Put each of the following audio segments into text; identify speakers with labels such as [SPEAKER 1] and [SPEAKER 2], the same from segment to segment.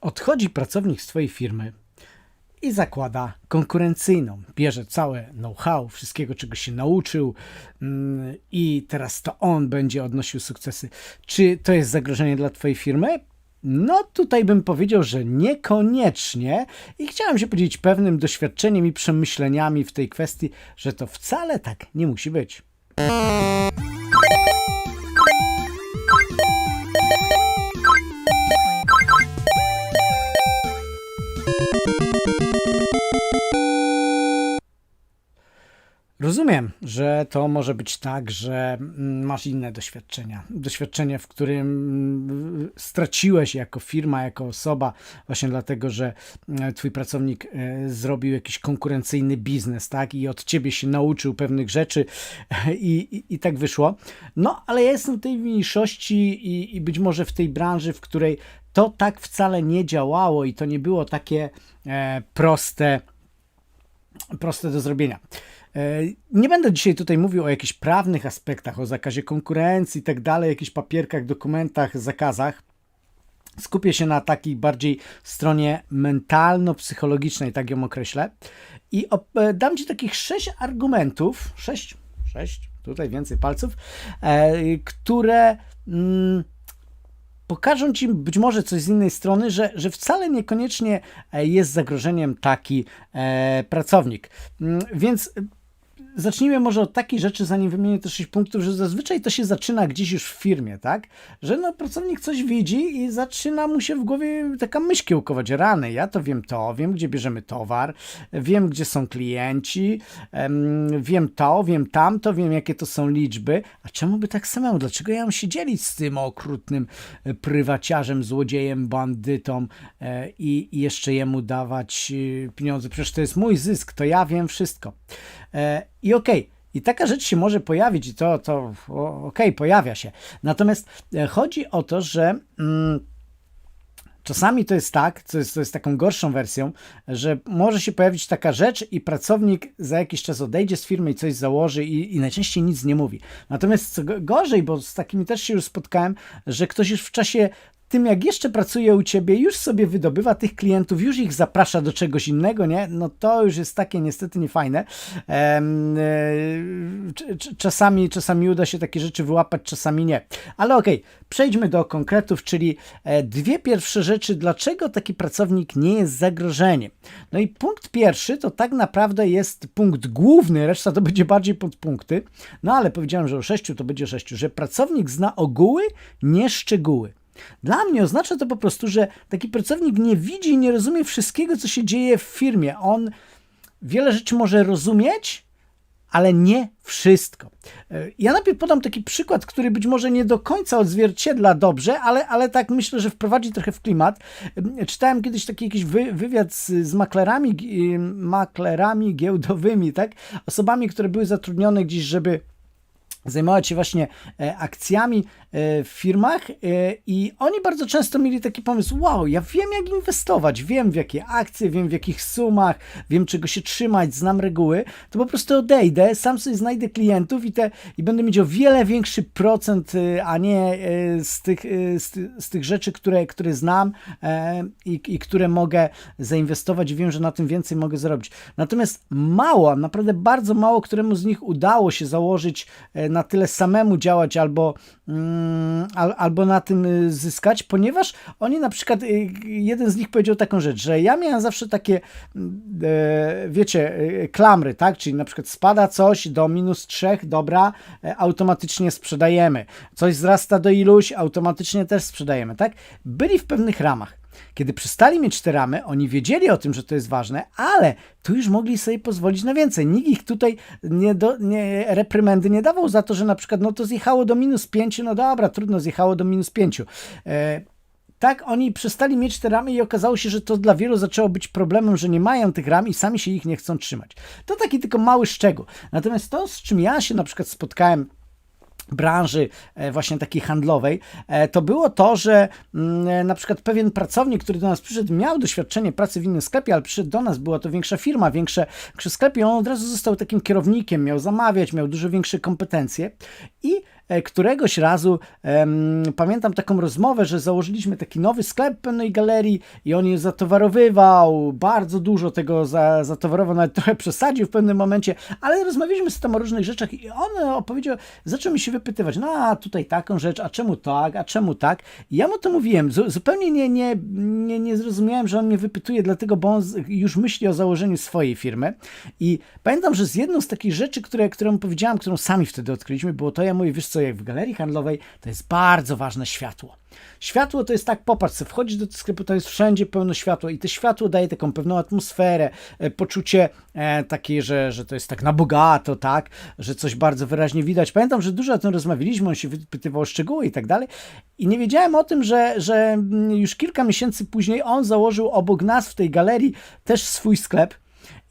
[SPEAKER 1] Odchodzi pracownik z Twojej firmy i zakłada konkurencyjną. Bierze całe know-how, wszystkiego, czego się nauczył, mm, i teraz to on będzie odnosił sukcesy. Czy to jest zagrożenie dla Twojej firmy? No, tutaj bym powiedział, że niekoniecznie i chciałem się podzielić pewnym doświadczeniem i przemyśleniami w tej kwestii, że to wcale tak nie musi być. Rozumiem, że to może być tak, że mm, masz inne doświadczenia. Doświadczenie, w którym mm, straciłeś jako firma, jako osoba, właśnie dlatego, że mm, twój pracownik e, zrobił jakiś konkurencyjny biznes, tak? I od ciebie się nauczył pewnych rzeczy i, i, i tak wyszło. No, ale ja jestem w tej mniejszości i, i być może w tej branży, w której to tak wcale nie działało i to nie było takie e, proste, proste do zrobienia. E, Nie będę dzisiaj tutaj mówił o jakichś prawnych aspektach, o zakazie konkurencji i tak dalej, jakichś papierkach, dokumentach, zakazach. Skupię się na takiej bardziej stronie mentalno-psychologicznej, tak ją określę. I e, dam Ci takich sześć argumentów, sześć, sześć, tutaj więcej palców, e, które mm, pokażą Ci być może coś z innej strony, że, że wcale niekoniecznie jest zagrożeniem taki pracownik. Mm, Więc zacznijmy może od takiej rzeczy, zanim wymienię te 6 punktów, że zazwyczaj to się zaczyna gdzieś już w firmie, tak? Że no pracownik coś widzi i zaczyna mu się w głowie taka myśl kiełkować. Rany, ja to wiem to, wiem gdzie bierzemy towar, wiem gdzie są klienci, em, wiem to, wiem tamto, wiem jakie to są liczby. A czemu by tak samemu? Dlaczego ja mam się dzielić z tym okrutnym e, prywaciarzem, złodziejem, bandytą e, i, i jeszcze jemu dawać e, pieniądze? Przecież to jest mój zysk, to ja wiem wszystko. E, I okej, i taka rzecz się może pojawić, i to, to okej, pojawia się. Natomiast e, chodzi o to, że. Mm, Czasami to jest tak, co jest, to jest taką gorszą wersją, że może się pojawić taka rzecz i pracownik za jakiś czas odejdzie z firmy i coś założy i, i najczęściej nic nie mówi. Natomiast co go- gorzej, bo z takimi też się już spotkałem, że ktoś już w czasie tym, jak jeszcze pracuje u ciebie, już sobie wydobywa tych klientów, już ich zaprasza do czegoś innego, nie? No to już jest takie niestety niefajne. E, cz- cz- czasami, czasami uda się takie rzeczy wyłapać, czasami nie. Ale okej, przejdźmy do konkretów, czyli e, dwie pierwsze rzeczy, dlaczego taki pracownik nie jest zagrożeniem. No i punkt pierwszy to tak naprawdę jest punkt główny, reszta to będzie bardziej podpunkty. No ale powiedziałem, że o sześciu to będzie sześciu, że pracownik zna ogóły, nie szczegóły. Dla mnie oznacza to po prostu, że taki pracownik nie widzi i nie rozumie wszystkiego, co się dzieje w firmie. On wiele rzeczy może rozumieć, ale nie wszystko. E, Ja najpierw podam taki przykład, który być może nie do końca odzwierciedla dobrze, ale, ale tak myślę, że wprowadzi trochę w klimat. E, Czytałem kiedyś taki jakiś wy, wywiad z, z maklerami, maklerami giełdowymi, tak? Osobami, które były zatrudnione gdzieś, żeby zajmować się właśnie e, akcjami e, w firmach e, i oni bardzo często mieli taki pomysł, wow, ja wiem jak inwestować, wiem w jakie akcje, wiem w jakich sumach, wiem czego się trzymać, znam reguły, to po prostu odejdę, sam sobie znajdę klientów i, te, i będę mieć o wiele większy procent, a nie z tych, z, z tych rzeczy, które, które znam i, i które mogę zainwestować i wiem, że na tym więcej mogę zarobić. Natomiast mało, naprawdę bardzo mało, któremu z nich udało się założyć e, na tyle samemu działać albo, mm, al, albo na tym y, zyskać, ponieważ oni na przykład, y, jeden z nich powiedział taką rzecz, że ja miałem zawsze takie, mm, e, wiecie, e, klamry, tak, czyli na przykład spada coś do minus trzech, dobra, e, automatycznie sprzedajemy. Coś wzrasta do iluś, automatycznie też sprzedajemy, tak? Byli w pewnych ramach. Kiedy przestali mieć te ramy, oni wiedzieli o tym, że to jest ważne, ale tu już mogli sobie pozwolić na więcej. Nikt ich tutaj nie, do, nie reprymendy nie dawał za to, że na przykład no to zjechało do minus 5, no dobra, trudno, zjechało do minus 5. E, tak, oni przestali mieć te ramy i okazało się, że to dla wielu zaczęło być problemem, że nie mają tych ram i sami się ich nie chcą trzymać. To taki tylko mały szczegół. Natomiast to, z czym ja się na przykład spotkałem branży e, właśnie takiej handlowej, e, to było to, że mm, e, na przykład pewien pracownik, który do nas przyszedł, miał doświadczenie pracy w innym sklepie, ale przyszedł do nas, była to większa firma, większe, większy i on od razu został takim kierownikiem, miał zamawiać, miał dużo większe kompetencje i któregoś razu pamiętam taką rozmowę, że założyliśmy taki nowy sklep pewnej galerii i on je zatowarowywał, bardzo dużo tego za, zatowarował, nawet trochę przesadził w pewnym momencie, ale rozmawialiśmy z tam o różnych rzeczach i on opowiedział, zaczął mi się wypytywać, no a tutaj taką rzecz, a czemu tak, a czemu tak? I ja mu to mówiłem, zu, zupełnie nie, nie, nie, nie zrozumiałem, że on mnie wypytuje, dlatego, bo on już myśli o założeniu swojej firmy. I pamiętam, że z jedną z takich rzeczy, które, którą powiedziałam, którą sami wtedy odkryliśmy, było to, ja mówię, wiesz co, jak w galerii handlowej, to jest bardzo ważne światło. Światło to jest tak, popatrz, sobie, wchodzisz do sklepu, to jest wszędzie pełno światła i to światło daje taką pewną atmosferę, e, poczucie e, takie, że, że to jest tak na bogato, tak, że coś bardzo wyraźnie widać. Pamiętam, że dużo o tym rozmawialiśmy, on się wypytywał o szczegóły i tak dalej i nie wiedziałem o tym, że, że mm, już kilka miesięcy później on założył obok nas w tej galerii też swój sklep.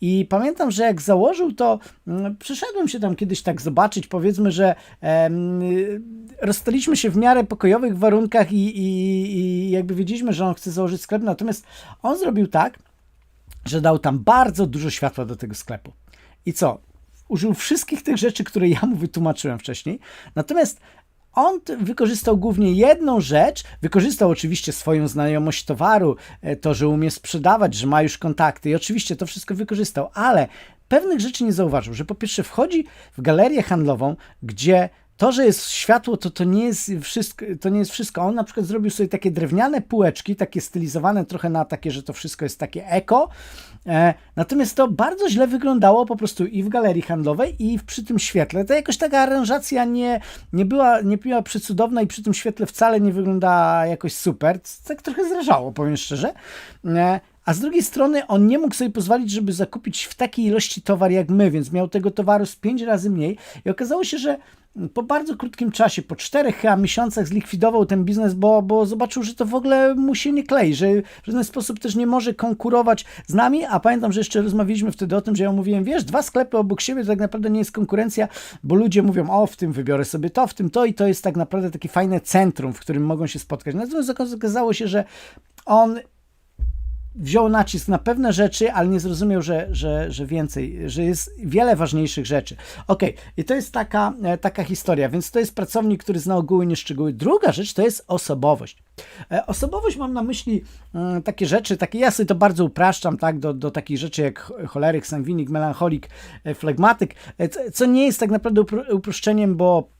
[SPEAKER 1] I pamiętam, że jak założył to, mm, przyszedłem się tam kiedyś tak zobaczyć, powiedzmy, że em, rozstaliśmy się w miarę pokojowych warunkach i, i, i jakby wiedzieliśmy, że on chce założyć sklep, natomiast on zrobił tak, że dał tam bardzo dużo światła do tego sklepu. I co? Użył wszystkich tych rzeczy, które ja mu wytłumaczyłem wcześniej, natomiast on wykorzystał głównie jedną rzecz, wykorzystał oczywiście swoją znajomość towaru, e, to, że umie sprzedawać, że ma już kontakty i oczywiście to wszystko wykorzystał, ale pewnych rzeczy nie zauważył, że po pierwsze wchodzi w galerię handlową, gdzie to, że jest światło, to, to, nie jest wszystko, to nie jest wszystko. On na przykład zrobił sobie takie drewniane półeczki, takie stylizowane trochę na takie, że to wszystko jest takie eko. E, natomiast to bardzo źle wyglądało po prostu i w galerii handlowej, i przy tym świetle. To jakoś taka aranżacja nie, nie, była, nie była przecudowna i przy tym świetle wcale nie wygląda jakoś super. Tak trochę zrażało, powiem szczerze. E, a z drugiej strony on nie mógł sobie pozwolić, żeby zakupić w takiej ilości towar jak my, więc miał tego towaru z pięć razy mniej. I okazało się, że po bardzo krótkim czasie, po czterech chyba miesiącach zlikwidował ten biznes, bo, bo zobaczył, że to w ogóle mu się nie klei, że w żaden sposób też nie może konkurować z nami, a pamiętam, że jeszcze rozmawialiśmy wtedy o tym, że ja mówiłem, wiesz, dwa sklepy obok siebie to tak naprawdę nie jest konkurencja, bo ludzie mówią, o w tym wybiorę sobie to, w tym to i to jest tak naprawdę takie fajne centrum, w którym mogą się spotkać. Natomiast okazało się, że on wziął nacisk na pewne rzeczy, ale nie zrozumiał, że, że, że więcej, że jest wiele ważniejszych rzeczy. Ok, i to jest taka, e, taka historia, więc to jest pracownik, który zna ogóły, nie szczegóły. Druga rzecz to jest osobowość. E, Osobowość mam na myśli mm, takie rzeczy, takie ja sobie to bardzo upraszczam, tak, do, do takich rzeczy jak ch- choleryk, sangwinik, melancholik, e, flegmatyk, e, co- nie jest tak naprawdę upro- uproszczeniem, bo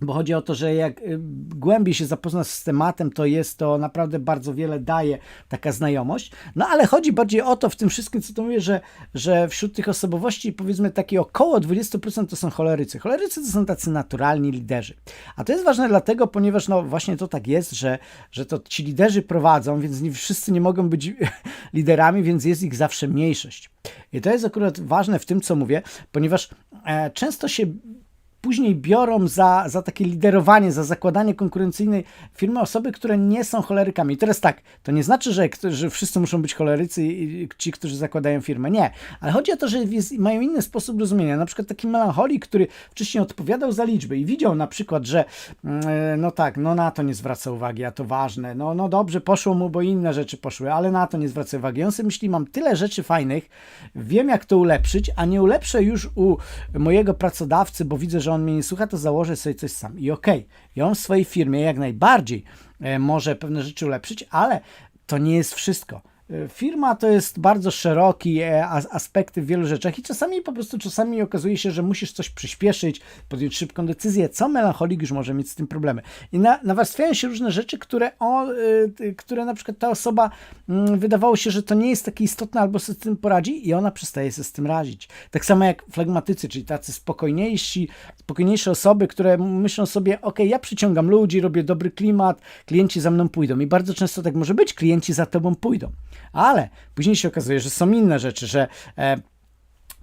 [SPEAKER 1] bo chodzi o to, że jak y, głębiej się zapoznasz z tematem, to jest to naprawdę bardzo wiele daje taka znajomość. No ale chodzi bardziej o to w tym wszystkim, co to mówię, że, że wśród tych osobowości powiedzmy takie około 20% to są cholerycy. Cholerycy to są tacy naturalni liderzy. A to jest ważne dlatego, ponieważ no właśnie to tak jest, że, że to ci liderzy prowadzą, więc nie wszyscy nie mogą być liderami, więc jest ich zawsze mniejszość. I to jest akurat ważne w tym, co mówię, ponieważ e, często się później biorą za, za takie liderowanie, za zakładanie konkurencyjnej firmy osoby, które nie są cholerykami. I teraz tak, to nie znaczy, że, że wszyscy muszą być cholerycy i ci, którzy zakładają firmę. Nie, ale chodzi o to, że jest, mają inny sposób rozumienia. Na przykład taki melancholik, który wcześniej odpowiadał za liczby i widział na przykład, że mm, no tak, no na to nie zwraca uwagi, a to ważne. No, no dobrze, poszło mu, bo inne rzeczy poszły, ale na to nie zwraca uwagi. On sobie myśli, mam tyle rzeczy fajnych, wiem jak to ulepszyć, a nie ulepszę już u mojego pracodawcy, bo widzę, że on mnie nie słucha, to założę sobie coś sam. I okej, i on w swojej firmie jak najbardziej e, może pewne rzeczy ulepszyć, ale to nie jest wszystko. E, Firma to jest bardzo szeroki e, as- aspekty w wielu rzeczach i czasami po prostu czasami okazuje się, że musisz coś przyspieszyć, podjąć szybką decyzję, co melancholik już może mieć z tym problemy. I na, nawarstwiają się różne rzeczy, które, o, y, które na przykład ta osoba mm, wydawało się, że to nie jest takie istotne albo sobie z tym poradzi i ona przestaje sobie z tym radzić. Tak samo jak flegmatycy, czyli tacy spokojniejsi, spokojniejsze osoby, które myślą sobie, ok, ja przyciągam ludzi, robię dobry klimat, klienci za mną pójdą i bardzo często tak może być, klienci za tobą pójdą. Ale później się okazuje, że są inne rzeczy, że e,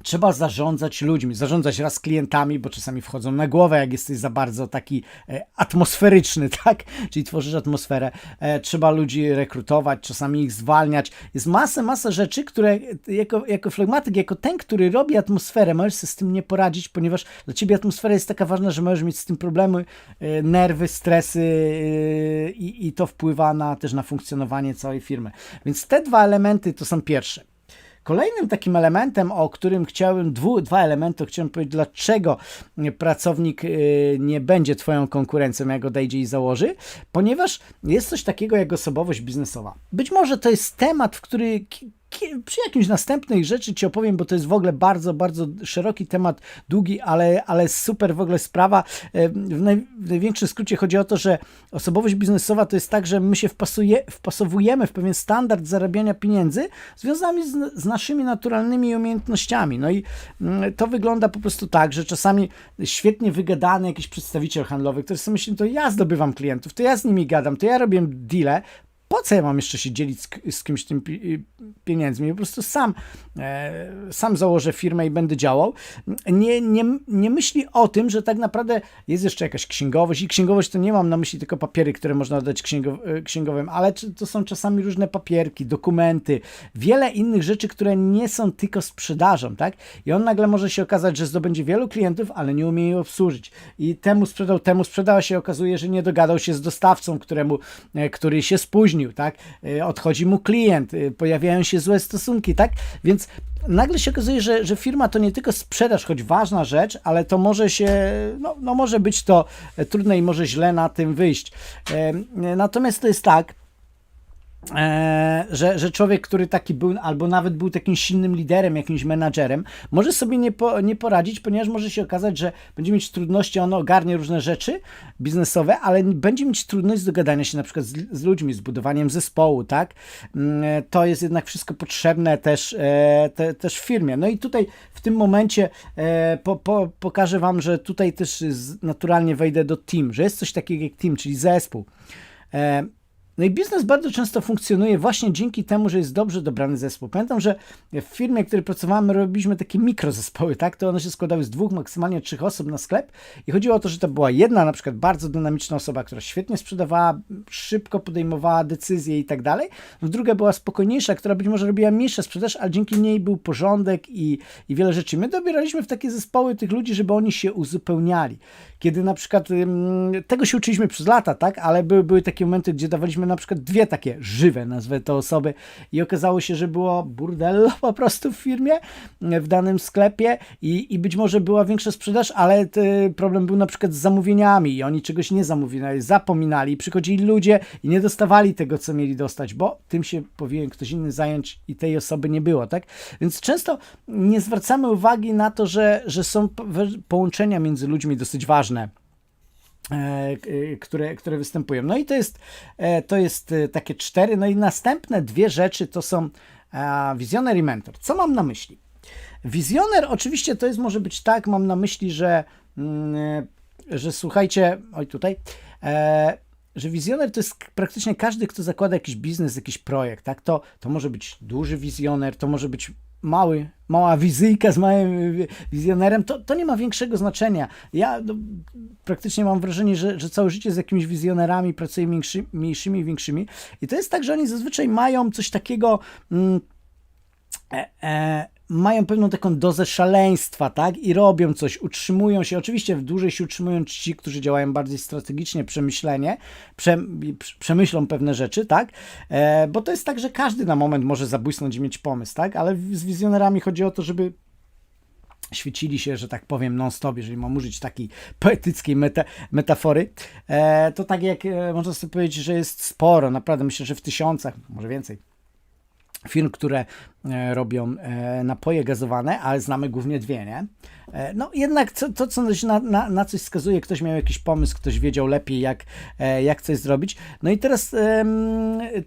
[SPEAKER 1] trzeba zarządzać ludźmi, zarządzać raz klientami, bo czasami wchodzą na głowę, jak jesteś za bardzo taki e, atmosferyczny, tak? Czyli tworzysz atmosferę. E, trzeba ludzi rekrutować, czasami ich zwalniać. Jest masę, masę rzeczy, które jako, jako flegmatyk, jako ten, który robi atmosferę, możesz sobie z tym nie poradzić, ponieważ dla ciebie atmosfera jest taka ważna, że możesz mieć z tym problemy, e, nerwy, stresy i, i to wpływa na, też na funkcjonowanie całej firmy. Więc te dwa elementy to są pierwsze. Kolejnym takim elementem, o którym chciałem, dwu, dwa elementy, chciałem powiedzieć, dlaczego pracownik y, nie będzie Twoją konkurencją, jak odejdzie i założy, ponieważ jest coś takiego jak osobowość biznesowa. Być może to jest temat, w który przy jakimś następnej rzeczy Ci opowiem, bo to jest w ogóle bardzo, bardzo szeroki temat, długi, ale, ale super w ogóle sprawa. E, w, naj, w największym skrócie chodzi o to, że osobowość biznesowa to jest tak, że my się wpasuje, wpasowujemy w pewien standard zarabiania pieniędzy związany z, z naszymi naturalnymi umiejętnościami. No i mm, to wygląda po prostu tak, że czasami świetnie wygadany jakiś przedstawiciel handlowy, który sobie myśli, to ja zdobywam klientów, to ja z nimi gadam, to ja robię deale, po co ja mam jeszcze się dzielić z, kimś tym pieniędzmi? Po prostu sam, e, sam założę firmę i będę działał. Nie, nie, nie myśli o tym, że tak naprawdę jest jeszcze jakaś księgowość i księgowość to nie mam na myśli tylko papiery, które można oddać księgow, e, księgowym, ale to są czasami różne papierki, dokumenty, wiele innych rzeczy, które nie są tylko sprzedażą, tak? I on nagle może się okazać, że zdobędzie wielu klientów, ale nie umie je obsłużyć. I temu sprzedał, temu sprzedała się, okazuje, że nie dogadał się z dostawcą, któremu, e, który się spóźnił, spóźnił, tak? Y, odchodzi mu klient, y, pojawiają się złe stosunki, tak? Więc nagle się okazuje, że, że firma to nie tylko sprzedaż, choć ważna rzecz, ale to może się, no, no może być to trudne i może źle na tym wyjść. Natomiast to jest tak, E, że, że człowiek, który taki był, albo nawet był takim silnym liderem, jakimś menadżerem, może sobie nie, po, nie poradzić, ponieważ może się okazać, że będzie mieć trudności, on ogarnie różne rzeczy biznesowe, ale będzie mieć trudność z dogadania się na przykład z, z ludźmi, z budowaniem zespołu, tak? Mm, e, to jest jednak wszystko potrzebne też, e, te, też w firmie. No i tutaj w tym momencie po, po, pokażę Wam, że tutaj też naturalnie wejdę do team, że jest coś takiego jak team, czyli zespół. No i biznes bardzo często funkcjonuje właśnie dzięki temu, że jest dobrze dobrany zespół. Pamiętam, że w firmie, w której pracowałem, robiliśmy takie mikrozespoły, tak? To one się składały z dwóch, maksymalnie trzech osób na sklep i chodziło o to, że to była jedna na przykład bardzo dynamiczna osoba, która świetnie sprzedawała, szybko podejmowała decyzje i tak dalej. Druga była spokojniejsza, która być może robiła mniejsze sprzedaż, ale dzięki niej był porządek i, i wiele rzeczy. My dobieraliśmy w takie zespoły tych ludzi, żeby oni się uzupełniali. Kiedy na przykład, tego się uczyliśmy przez lata, tak? Ale były, były takie momenty, gdzie dawaliśmy na przykład dwie takie żywe, nazwę to osoby i okazało się, że było burdello po prostu w firmie, w danym sklepie i, i być może była większa sprzedaż, ale problem był na przykład z zamówieniami i oni czegoś nie zamówili, zapominali, przychodzili ludzie i nie dostawali tego, co mieli dostać, bo tym się powinien ktoś inny zająć i tej osoby nie było, tak? Więc często nie zwracamy uwagi na to, że, że są połączenia między ludźmi dosyć ważne. E, które, które występują. No i to jest, e, to jest e, takie cztery. No i następne dwie rzeczy to są wizjoner i mentor. Co mam na myśli? Wizjoner oczywiście to jest, może być tak, mam na myśli, że, mm, że słuchajcie, oj tutaj, że wizjoner to jest praktycznie każdy, kto zakłada jakiś biznes, jakiś projekt, tak? To, to może być duży wizjoner, to może być mały, mała wizyjka z małym wizjonerem, to, to nie ma większego znaczenia. Ja no, praktycznie mam wrażenie, że, że całe życie z jakimiś wizjonerami pracuję mniejszy, mniejszymi, większymi i to jest tak, że oni zazwyczaj mają coś takiego mm, e, e, mają pewną taką dozę szaleństwa, tak? I robią coś, utrzymują się. Oczywiście w dłużej się utrzymują ci, którzy działają bardziej strategicznie, przemyślenie, prze, przemyślą pewne rzeczy, tak? E, bo to jest tak, że każdy na moment może zabłysnąć i mieć pomysł, tak? Ale z wizjonerami chodzi o to, żeby świecili się, że tak powiem, non-stop, jeżeli mam użyć takiej poetyckiej meta, metafory, e, to tak jak e, można sobie powiedzieć, że jest sporo, naprawdę myślę, że w tysiącach, może więcej firm, które e, robią e, napoje gazowane, ale znamy głównie dwie, nie? E, no jednak to, to co na, na, na, coś wskazuje, ktoś miał jakiś pomysł, ktoś wiedział lepiej, jak, jak coś zrobić. No i teraz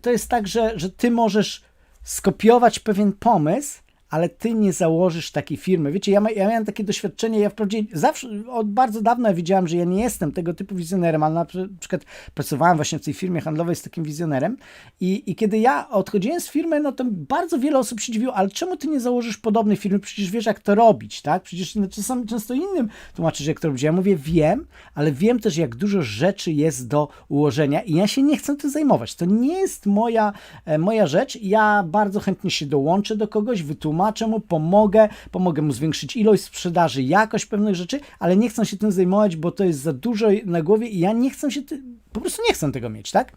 [SPEAKER 1] to jest tak, że, że ty możesz skopiować pewien pomysł, ale ty nie założysz takiej firmy. Wiecie, ja, ma, ja miałem takie doświadczenie, ja wprawdzie zawsze, od bardzo dawna wiedziałem, że ja nie jestem tego typu wizjonerem, ale na przykład pracowałem właśnie w tej firmie handlowej z takim wizjonerem i, i kiedy ja odchodziłem z firmy, no to bardzo wiele osób się dziwiło, ale czemu ty nie założysz podobnej firmy? Przecież wiesz, jak to robić, tak? Przecież no, czasami często innym tłumaczysz, jak to robić. Ja mówię, wiem, ale wiem też, jak dużo rzeczy jest do ułożenia i ja się nie chcę tym zajmować. To nie jest moja, e, moja rzecz. Ja bardzo chętnie się dołączę do kogoś, wytłumaczę, wytłumaczę mu, pomogę, pomogę mu zwiększyć ilość sprzedaży, jakość pewnych rzeczy, ale nie chcę się tym zajmować, bo to jest za dużo na głowie i ja nie chcę się, po prostu nie chcę tego mieć, tak?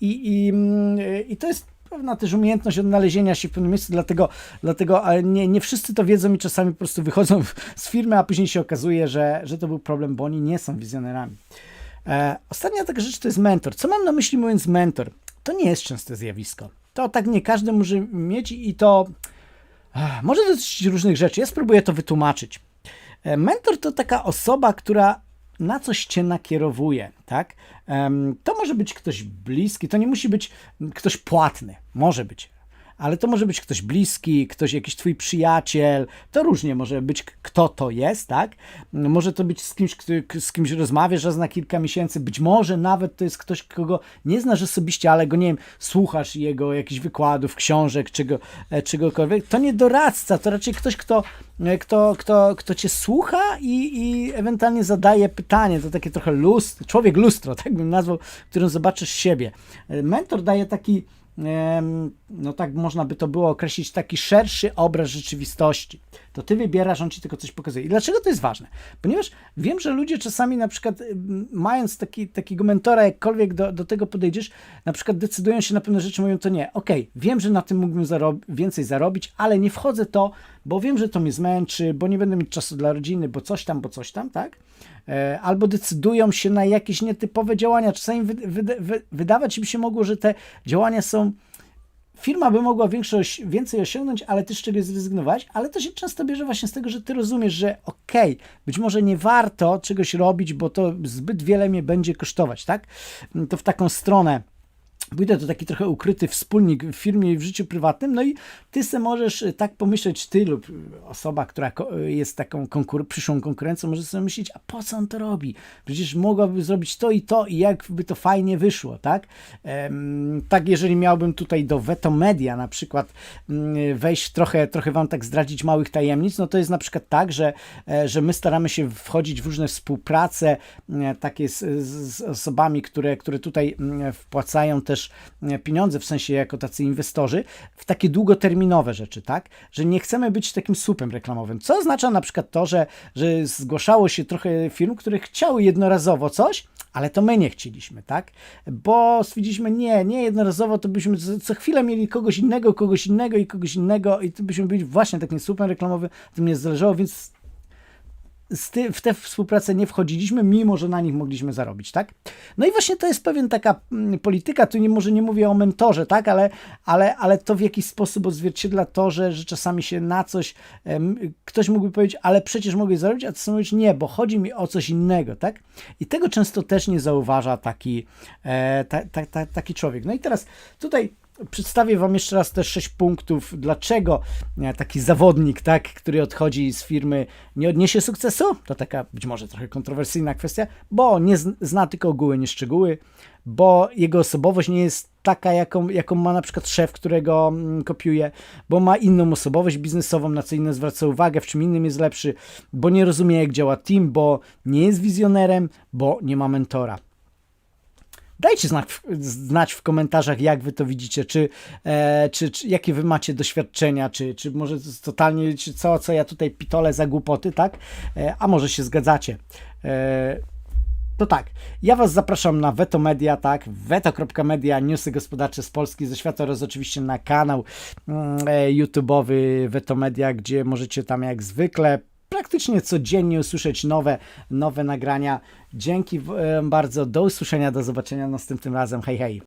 [SPEAKER 1] I, i, i to jest pewna też umiejętność odnalezienia się w pewnym miejscu, dlatego, dlatego nie, nie wszyscy to wiedzą i czasami po prostu wychodzą z firmy, a później się okazuje, że, że to był problem, bo oni nie są wizjonerami. E, ostatnia taka rzecz to jest mentor. Co mam na myśli mówiąc mentor? To nie jest częste zjawisko. To tak nie każdy może mieć i to może dotyczyć różnych rzeczy. Ja spróbuję to wytłumaczyć. E, Mentor to taka osoba, która na coś cię nakierowuje, tak? To może być ktoś bliski, to nie musi być ktoś płatny, może być. Ale to może być ktoś bliski, ktoś jakiś twój przyjaciel, to różnie może być, kto to jest, tak? Może to być z kimś, z kimś rozmawiasz raz na kilka miesięcy, być może nawet to jest ktoś, kogo nie znasz osobiście, ale go, nie wiem, słuchasz jego jakichś wykładów, książek, czego, e, czegokolwiek. To nie doradca, to raczej ktoś, kto, e, kto, kto, kto cię słucha i, i ewentualnie zadaje pytanie. To takie trochę lustro, człowiek lustro, tak bym nazwał, w którym zobaczysz siebie. E, Mentor daje taki no tak można by to było określić, taki szerszy obraz rzeczywistości. To ty wybierasz, on ci tylko coś pokazuje. I dlaczego to jest ważne? Ponieważ wiem, że ludzie czasami na przykład mając taki, takiego mentora, jakkolwiek do, do tego podejdziesz, na przykład decydują się na pewne rzeczy, mówią to nie, okej, wiem, że na tym mógłbym zarob- więcej zarobić, ale nie wchodzę to, bo wiem, że to mnie zmęczy, bo nie będę mieć czasu dla rodziny, bo coś tam, bo coś tam, tak? E, Albo decydują się na jakieś nietypowe działania. Czasami wy, wy, wy, wydawać im się mogło, że te działania są firma by mogła większość, więcej osiągnąć, ale ty z czegoś zrezygnować, ale to się często bierze właśnie z tego, że ty rozumiesz, że okej, być może nie warto czegoś robić, bo to zbyt wiele mnie będzie kosztować, tak? To w taką stronę Pójdę to taki trochę ukryty wspólnik w firmie i w życiu prywatnym, no i ty se możesz y, tak pomyśleć, ty lub y, osoba, która y, jest taką konkur- przyszłą konkurencją, może sobie myśleć, a po co on to robi? Przecież mogłaby zrobić to i to i jakby to fajnie wyszło, tak? Tak, jeżeli miałbym tutaj do Veto Media na przykład mm, wejść trochę, trochę wam tak zdradzić małych tajemnic, no to jest na przykład tak, że, e, że my staramy się wchodzić w różne współprace e, takie z, z z osobami, które, które tutaj mm, wpłacają też e, pieniądze, w sensie jako tacy inwestorzy, w takie długoterminowe rzeczy, tak? Że nie chcemy być takim słupem reklamowym. Co oznacza na przykład to, że, że zgłaszało się trochę firm, które chciały jednorazowo coś, ale to my nie chcieliśmy, tak? Bo stwierdziliśmy, nie, nie jednorazowo, to byśmy co, chwilę mieli kogoś innego, kogoś innego i kogoś innego i to byśmy byli właśnie takim słupem reklamowym, tym nie zależało, więc w tę współpracę nie wchodziliśmy, mimo że na nich mogliśmy zarobić, tak? No i właśnie to jest pewien taka mm, polityka, tu nie, może nie mówię o mentorze, tak? Ale, ale, ale to w jakiś sposób odzwierciedla to, że, że czasami się na coś, ktoś mógłby powiedzieć, ale przecież mogę zarobić, a ty sobie mówisz, nie, bo chodzi mi o coś innego, tak? I tego często też nie zauważa taki, e, ta, ta, ta, taki człowiek. No i teraz tutaj Przedstawię Wam jeszcze raz te sześć punktów, dlaczego e, taki zawodnik, tak, który odchodzi z firmy, nie odniesie sukcesu. To taka być może trochę kontrowersyjna kwestia, bo nie zn- zna tylko ogóły, nie szczegóły, bo jego osobowość nie jest taka, jaką, jaką ma na przykład szef, którego mm, kopiuje, bo ma inną osobowość biznesową, na co inne zwraca uwagę, w czym innym jest lepszy, bo nie rozumie, jak działa team, bo nie jest wizjonerem, bo nie ma mentora. Dajcie znak, znać w komentarzach, jak wy to widzicie, czy, e, czy, czy jakie wy macie doświadczenia, czy, czy może totalnie, czy co, co ja tutaj pitole za głupoty, tak? E, a może się zgadzacie. E, to tak, ja Was zapraszam na Veto Media, tak, veto.media, newsy gospodarcze z Polski, ze świata oraz oczywiście na kanał mm, e, YouTube'owy Veto Media, gdzie możecie tam jak zwykle praktycznie codziennie usłyszeć nowe, nowe nagrania. Dzięki bardzo, do usłyszenia, do zobaczenia następnym razem, hej hej.